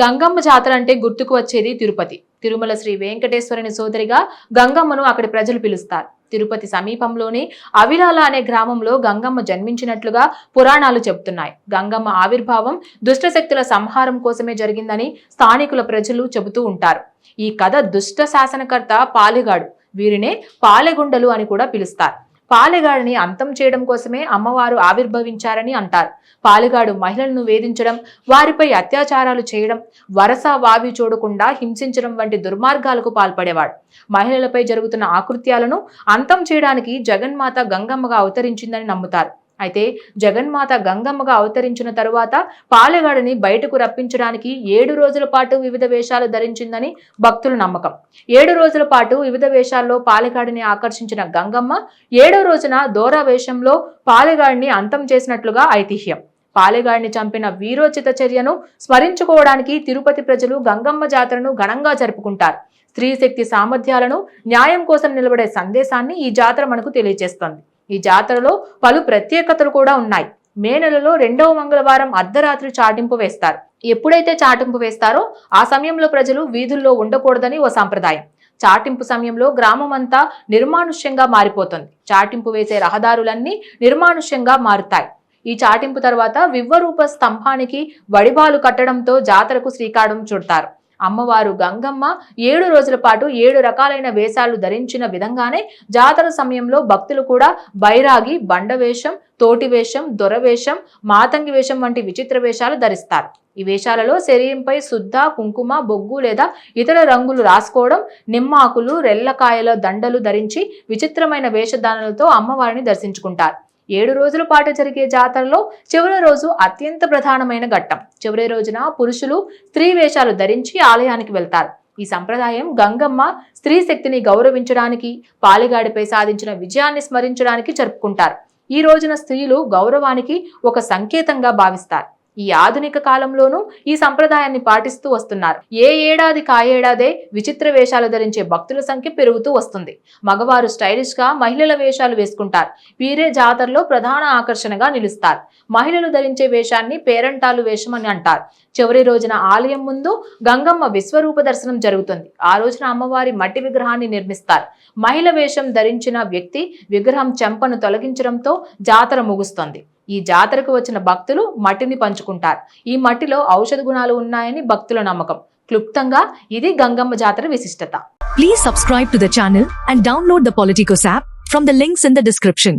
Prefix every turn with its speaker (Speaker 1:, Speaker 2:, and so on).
Speaker 1: గంగమ్మ జాతర అంటే గుర్తుకు వచ్చేది తిరుపతి. తిరుమల శ్రీ వెంకటేశ్వరుని సోదరిగా గంగమ్మను అక్కడి ప్రజలు పిలుస్తారు. తిరుపతి సమీపంలోని అవిలాల అనే గ్రామంలో గంగమ్మ జన్మించినట్లుగా పురాణాలు చెబుతున్నాయి. గంగమ్మ ఆవిర్భావం దుష్టశక్తుల సంహారం కోసమే జరిగిందని స్థానికుల ప్రజలు చెబుతూ ఉంటారు. ఈ కథ దుష్ట శాసనకర్త పాలెగాడు. వీరినే పాలెగుండలు అని కూడా పిలుస్తారు. పాలెగాడిని అంతం చేయడం కోసమే అమ్మవారు ఆవిర్భవించారని అంటారు. పాలెగాడు మహిళలను వేధించడం వారిపై అత్యాచారాలు చేయడం వరస వావి చూడకుండా హింసించడం వంటి దుర్మార్గాలకు పాల్పడేవాడు. మహిళలపై జరుగుతున్న ఆకృత్యాలను అంతం చేయడానికి జగన్మాత గంగమ్మగా అవతరించిందని నమ్ముతారు. అయితే జగన్మాత గంగమ్మగా అవతరించిన తరువాత పాలెగాడిని బయటకు రప్పించడానికి ఏడు రోజుల పాటు వివిధ వేషాలు ధరించిందని భక్తుల నమ్మకం. ఏడు రోజుల పాటు వివిధ వేషాల్లో పాలెగాడిని ఆకర్షించిన గంగమ్మ ఏడో రోజున దోరా వేషంలో పాలెగాడిని అంతం చేసినట్లుగా ఐతిహ్యం. పాలెగాడిని చంపిన వీరోచిత చర్యను స్మరించుకోవడానికి తిరుపతి ప్రజలు గంగమ్మ జాతరను ఘనంగా జరుపుకుంటారు. స్త్రీ శక్తి సామర్థ్యాలను న్యాయం కోసం నిలబడే సందేశాన్ని ఈ జాతర మనకు తెలియజేస్తుంది. ఈ జాతరలో పలు ప్రత్యేకతలు కూడా ఉన్నాయి. మే నెలలో రెండవ మంగళవారం అర్ధరాత్రి చాటింపు వేస్తారు. ఎప్పుడైతే చాటింపు వేస్తారో ఆ సమయంలో ప్రజలు వీధుల్లో ఉండకూడదని ఓ సంప్రదాయం. చాటింపు సమయంలో గ్రామం అంతా నిర్మానుష్యంగా మారిపోతుంది. చాటింపు వేసే రహదారులన్నీ నిర్మానుష్యంగా మారుతాయి. ఈ చాటింపు తర్వాత వివ్వరూప స్తంభానికి వడిబాలు కట్టడంతో జాతరకు శ్రీకారం చుడతారు. అమ్మవారు గంగమ్మ ఏడు రోజుల పాటు ఏడు రకాలైన వేషాలు ధరించిన విధంగానే జాతర సమయంలో భక్తులు కూడా బైరాగి బండ వేషం తోటి వేషం దొరవేషం మాతంగి వేషం వంటి విచిత్ర వేషాలు ధరిస్తారు. ఈ వేషాలలో శరీరంపై శుద్ధ కుంకుమ బొగ్గు లేదా ఇతర రంగులు రాసుకోవడం నిమ్మాకులు రెల్లకాయల దండలు ధరించి విచిత్రమైన వేషధారణలతో అమ్మవారిని దర్శించుకుంటారు. ఏడు రోజుల పాటు జరిగే జాతరలో చివరి రోజు అత్యంత ప్రధానమైన ఘట్టం. చివరి రోజున పురుషులు స్త్రీ వేషాలు ధరించి ఆలయానికి వెళ్తారు. ఈ సంప్రదాయం గంగమ్మ స్త్రీ శక్తిని గౌరవించడానికి పాలిగాడిపై సాధించిన విజయాన్ని స్మరించడానికి జరుపుకుంటారు. ఈ రోజున స్త్రీలు గౌరవానికి ఒక సంకేతంగా భావిస్తారు. ఈ ఆధునిక కాలంలోనూ ఈ సంప్రదాయాన్ని పాటిస్తూ వస్తున్నారు. ఏ ఏడాది కాయేడాదే విచిత్ర వేషాలు ధరించే భక్తుల సంఖ్య పెరుగుతూ వస్తుంది. మగవారు స్టైలిష్గా మహిళల వేషాలు వేసుకుంటారు. వీరే జాతరలో ప్రధాన ఆకర్షణగా నిలుస్తారు. మహిళలు ధరించే వేషాన్ని పేరంటాలు వేషం అని అంటారు. చివరి రోజున ఆలయం ముందు గంగమ్మ విశ్వరూప దర్శనం జరుగుతుంది. ఆ రోజున అమ్మవారి మట్టి విగ్రహాన్ని నిర్మిస్తారు. మహిళ వేషం ధరించిన వ్యక్తి విగ్రహం చెంపను తొలగించడంతో జాతర ముగుస్తుంది. ఈ జాతరకు వచ్చిన భక్తులు మట్టిని పంచుకుంటారు. ఈ మట్టిలో ఔషధ గుణాలు ఉన్నాయని భక్తుల నమ్మకం. క్లుప్తంగా ఇది గంగమ్మ జాతర విశిష్టత.
Speaker 2: Please subscribe to the channel and download the Politicos app from the links in the description